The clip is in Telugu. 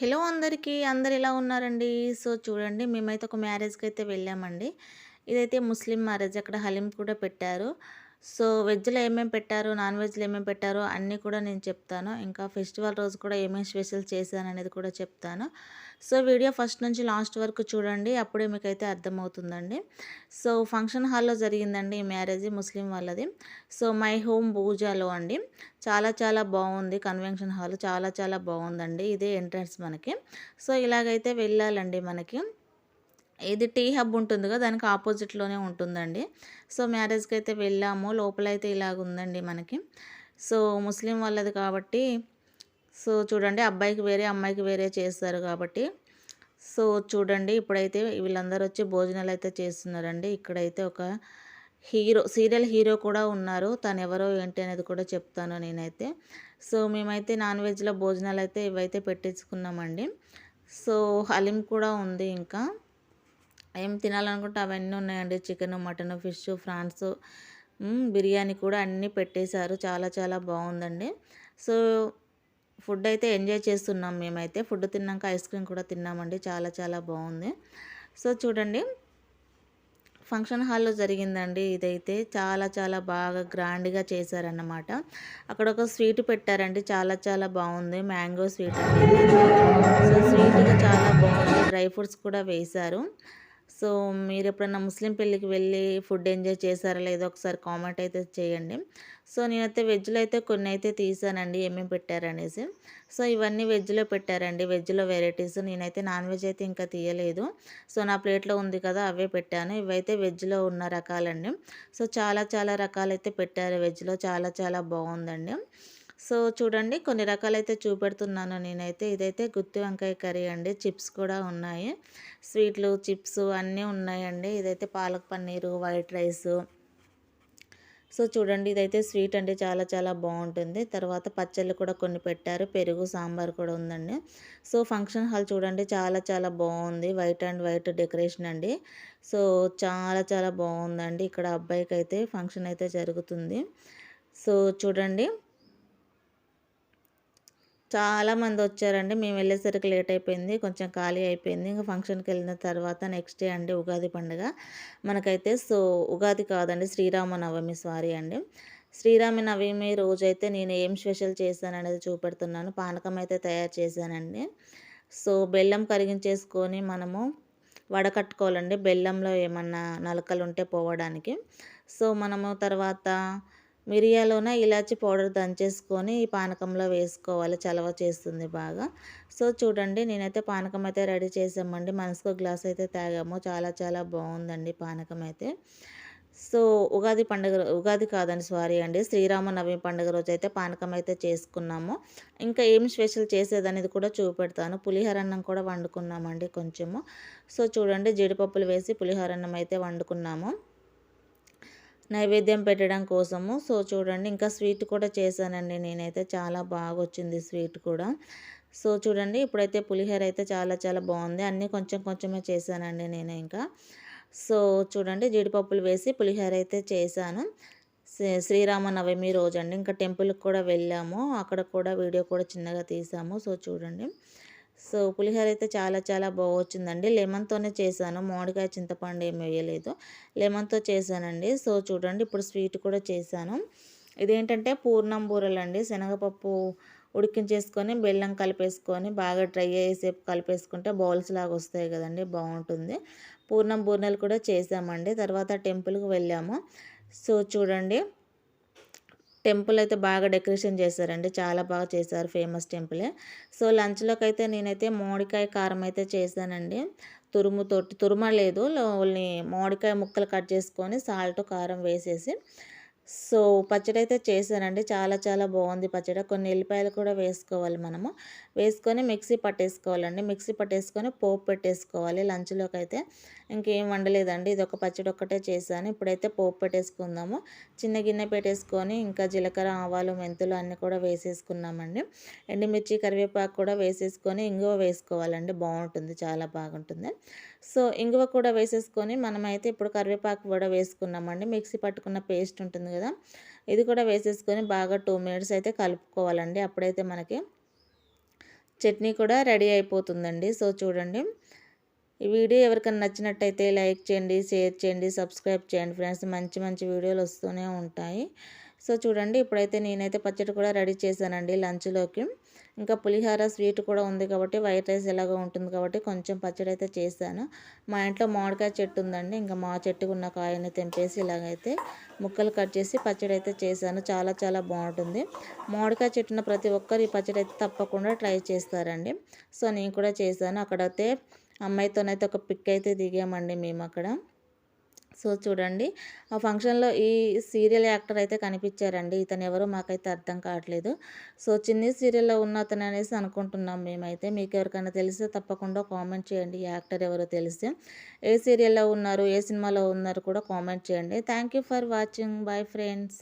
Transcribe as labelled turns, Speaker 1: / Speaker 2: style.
Speaker 1: హలో అందరికీ. అందరు ఎలా ఉన్నారండి? సో చూడండి మేమైతే ఒక మ్యారేజ్కి అయితే వెళ్ళామండి. ఇదైతే ముస్లిం మ్యారేజ్. అక్కడ హలీం కూడా పెట్టారు. సో వెజ్లో ఏమేమి పెట్టారు నాన్ వెజ్లో ఏమేమి పెట్టారో అన్నీ కూడా నేను చెప్తాను. ఇంకా ఫెస్టివల్ రోజు కూడా ఏమేమి స్పెషల్ చేశాను అనేది కూడా చెప్తాను. సో వీడియో ఫస్ట్ నుంచి లాస్ట్ వరకు చూడండి అప్పుడే మీకైతే అర్థమవుతుందండి. సో ఫంక్షన్ హాల్లో జరిగిందండి ఈ మ్యారేజ్ ముస్లిం వాళ్ళది. సో మై హోమ్ బూజాలో అండి. చాలా చాలా బాగుంది కన్వెన్షన్ హాల్ చాలా చాలా బాగుందండి. ఇదే ఎంట్రన్స్ మనకి. సో ఇలాగైతే వెళ్ళాలండి మనకి. ఇది టీ హబ్ ఉంటుంది కదా దానికి ఆపోజిట్లోనే ఉంటుందండి. సో మ్యారేజ్కి అయితే వెళ్ళాము. లోపలైతే ఇలాగ ఉందండి మనకి. సో ముస్లిం వాళ్ళది కాబట్టి సో చూడండి అబ్బాయికి వేరే అమ్మాయికి వేరే చేస్తారు కాబట్టి. సో చూడండి ఇప్పుడైతే వీళ్ళందరూ వచ్చి భోజనాలు అయితే చేస్తున్నారండి. ఇక్కడైతే ఒక హీరో సీరియల్ హీరో కూడా ఉన్నారు. తను ఎవరో ఏంటి అనేది కూడా చెప్తాను నేనైతే. సో మేమైతే నాన్ వెజ్లో భోజనాలు అయితే ఇవైతే పెట్టించుకున్నామండి సో హలీం కూడా ఉంది ఇంకా. ఏం తినాలనుకుంటే అవన్నీ ఉన్నాయండి. Chicken mutton fish prawns biryani కూడా అన్నీ పెట్టేశారు. చాలా చాలా బాగుందండి. సో ఫుడ్ అయితే ఎంజాయ్ చేస్తున్నాం మేమైతే. ఫుడ్ తిన్నాక ఐస్ క్రీమ్ కూడా తిన్నామండి. చాలా చాలా బాగుంది. సో చూడండి. ఫంక్షన్ హాల్లో జరిగిందండి ఇదైతే. చాలా చాలా బాగా గ్రాండ్గా చేశారన్నమాట. అక్కడ ఒక స్వీట్ పెట్టారండి. చాలా చాలా బాగుంది. మ్యాంగో స్వీట్ అండి. సో స్వీట్గా చాలా బాగుంది. డ్రై ఫ్రూట్స్ కూడా వేశారు. సో మీరు ఎప్పుడైనా ముస్లిం పెళ్ళికి వెళ్ళి ఫుడ్ ఎంజాయ్ చేశారా? లేదో ఒకసారి కామెంట్ అయితే చేయండి. సో నేనైతే వెజ్లో అయితే కొన్ని అయితే తీసానండి ఏమేమి పెట్టారనేసి. సో ఇవన్నీ వెజ్లో పెట్టారండి వెజ్లో వెరైటీస్. నేనైతే నాన్ వెజ్ అయితే ఇంకా తీయలేదు. సో నా ప్లేట్లో ఉంది కదా అవే పెట్టాను. ఇవైతే వెజ్లో ఉన్న రకాలండి. సో చాలా చాలా రకాలైతే పెట్టారు వెజ్లో. చాలా చాలా బాగుందండి. సో చూడండి కొన్ని రకాలైతే చూపెడుతున్నాను నేనైతే. ఇదైతే గుత్తి వంకాయ కర్రీ అండి. చిప్స్ కూడా ఉన్నాయి. స్వీట్లు చిప్స్ అన్నీ ఉన్నాయండి. ఇదైతే palak paneer white rice. So చూడండి ఇదైతే స్వీట్ అండి. చాలా చాలా బాగుంటుంది. తర్వాత పచ్చళ్ళు కూడా కొన్ని పెట్టారు. పెరుగు సాంబార్ కూడా ఉందండి. సో ఫంక్షన్ హాల్ చూడండి. చాలా చాలా బాగుంది. వైట్ అండ్ వైట్ డెకరేషన్ అండి. సో చాలా చాలా బాగుందండి. ఇక్కడ అబ్బాయికి అయితే ఫంక్షన్ అయితే జరుగుతుంది. సో చూడండి. చాలామంది వచ్చారండి. మేము వెళ్ళేసరికి లేట్ అయిపోయింది. కొంచెం ఖాళీ అయిపోయింది. ఇంకా ఫంక్షన్కి వెళ్ళిన తర్వాత నెక్స్ట్ డే అండి ఉగాది పండుగ. మనకైతే సో ఉగాది కాదండి శ్రీరామనవమి సారీ అండి. శ్రీరామ నవమి రోజైతే నేను ఏం స్పెషల్ చేశాను అనేది చూపెడుతున్నాను. పానకం అయితే తయారు చేశానండి. సో బెల్లం కరిగించేసుకొని మనము వడకట్టుకోవాలండి. బెల్లంలో ఏమన్నా నలకలు ఉంటే పోవడానికి. సో మనము తర్వాత మిరియాలోన ఇలాచి పౌడర్ దంచేసుకొని ఈ పానకంలో వేసుకోవాలి. చలవ చేస్తుంది బాగా. సో చూడండి నేనైతే పానకం అయితే రెడీ చేసామండి మనసుకు గ్లాస్ అయితే తాగాము. చాలా చాలా బాగుందండి పానకం అయితే. సో ఉగాది పండుగ ఉగాది కాదండి సారీ అండి. శ్రీరామనవమి పండుగ రోజు అయితే పానకం అయితే చేసుకున్నాము. ఇంకా ఏం స్పెషల్ చేసేదనేది కూడా చూపెడతాను. పులిహోర అన్నం కూడా వండుకున్నామండి కొంచెము. సో చూడండి జీడిపప్పులు వేసి పులిహోర అన్నం అయితే వండుకున్నాము. నైవేద్యం పెట్టడం కోసము. సో చూడండి ఇంకా స్వీట్ కూడా చేశానండి. నేనైతే చాలా బాగా వచ్చింది స్వీట్ కూడా. సో చూడండి ఇప్పుడైతే పులిహోర అయితే చాలా చాలా బాగుంది. అన్నీ కొంచెం కొంచెమే చేశానండి నేను ఇంకా. సో చూడండి జీడిపప్పులు వేసి పులిహోర అయితే చేశాను. శ్రీరామనవమి రోజు అండి ఇంకా టెంపుల్కి కూడా వెళ్ళాము. అక్కడ కూడా వీడియో కూడా చిన్నగా తీసాము. సో చూడండి. సో పులిహోర అయితే చాలా చాలా బాగొచ్చిందండి. లెమన్తోనే చేశాను. మామిడికాయ చింతపండు ఏమి వేయలేదు. లెమన్తో చేశానండి. సో చూడండి ఇప్పుడు స్వీట్ కూడా చేశాను. ఇదేంటంటే పూర్ణం బూరలు అండి శనగపప్పు ఉడికించేసుకొని బెల్లం కలిపేసుకొని బాగా డ్రై అయ్యేసేపు కలిపేసుకుంటే బౌల్స్ లాగా వస్తాయి కదండి బాగుంటుంది. పూర్ణం బూర్ణలు కూడా చేసామండి తర్వాత టెంపుల్కి వెళ్ళాము. సో చూడండి టెంపుల్ అయితే బాగా డెకరేషన్ చేశారండి. చాలా బాగా చేశారు ఫేమస్ టెంపులే. సో లంచ్లోకి అయితే నేనైతే మామిడికాయ కారం అయితే చేశానండి. తురుము తోటి తురుమలేదు ఓన్లీ మామిడికాయ ముక్కలు కట్ చేసుకొని సాల్ట్ కారం వేసేసి సో పచ్చడి అయితే చేశానండి. చాలా చాలా బాగుంది పచ్చడి. కొన్ని ఎల్లిపాయలు కూడా వేసుకోవాలి మనము. వేసుకొని మిక్సీ పట్టేసుకోవాలండి. మిక్సీ పట్టేసుకొని పోపు పెట్టేసుకోవాలి. లంచ్లోకి అయితే ఇంకేం వండలేదండి. ఇది ఒక పచ్చడి ఒక్కటే చేశాను. ఇప్పుడైతే పోపు పెట్టేసుకుందాము. చిన్న గిన్నె పెట్టేసుకొని ఇంకా జీలకర్ర ఆవాలు మెంతులు అన్నీ కూడా వేసేసుకున్నామండి. ఎండుమిర్చి కరివేపాకు కూడా వేసేసుకొని ఇంగువ వేసుకోవాలండి. బాగుంటుంది. చాలా బాగుంటుంది. సో ఇంగువ కూడా వేసేసుకొని మనమైతే ఇప్పుడు కరివేపాకు కూడా వేసుకున్నామండి. మిక్సీ పట్టుకున్న పేస్ట్ ఉంటుంది కదా. ఇది కూడా వేసేసుకొని బాగా టూ మినిట్స్ అయితే కలుపుకోవాలండి. అప్పుడైతే మనకి చట్నీ కూడా రెడీ అయిపోతుందండి. సో చూడండి. ఈ వీడియో ఎవరికైనా నచ్చినట్టయితే లైక్ చేయండి షేర్ చేయండి సబ్స్క్రైబ్ చేయండి ఫ్రెండ్స్. మంచి మంచి వీడియోలు వస్తూనే ఉంటాయి. సో చూడండి ఇప్పుడైతే నేనైతే పచ్చడి కూడా రెడీ చేశానండి లంచ్లోకి. ఇంకా పులిహార స్వీట్ కూడా ఉంది కాబట్టి వైట్ రైస్ ఎలాగో ఉంటుంది కాబట్టి కొంచెం పచ్చడి అయితే చేశాను. మా ఇంట్లో మామిడికాయ చెట్టు ఉందండి ఇంకా మా చెట్టుకు ఉన్న కాయని తెంపేసి ఇలాగైతే ముక్కలు కట్ చేసి పచ్చడి అయితే చేశాను. చాలా చాలా బాగుంటుంది. మామిడికాయ చెట్టున ప్రతి ఒక్కరు ఈ పచ్చడి అయితే తప్పకుండా ట్రై చేస్తారండి. సో నేను కూడా చేశాను. అక్కడైతే అమ్మాయితోనైతే ఒక పిక్ అయితే దిగామండి మేము అక్కడ సో చూడండి ఆ ఫంక్షన్లో ఈ సీరియల్ యాక్టర్ అయితే కనిపించారండి. ఇతను ఎవరో మాకైతే అర్థం కావట్లేదు. సో చిన్ని సీరియల్లో ఉన్న అతను అనేసి అనుకుంటున్నాం మేమైతే. మీకు ఎవరికైనా తెలిస్తే తప్పకుండా కామెంట్ చేయండి. ఈ యాక్టర్ ఎవరో తెలిస్తే. ఏ సీరియల్లో ఉన్నారు ఏ సినిమాలో ఉన్నారు కూడా కామెంట్ చేయండి. Thank you for watching. Bye friends.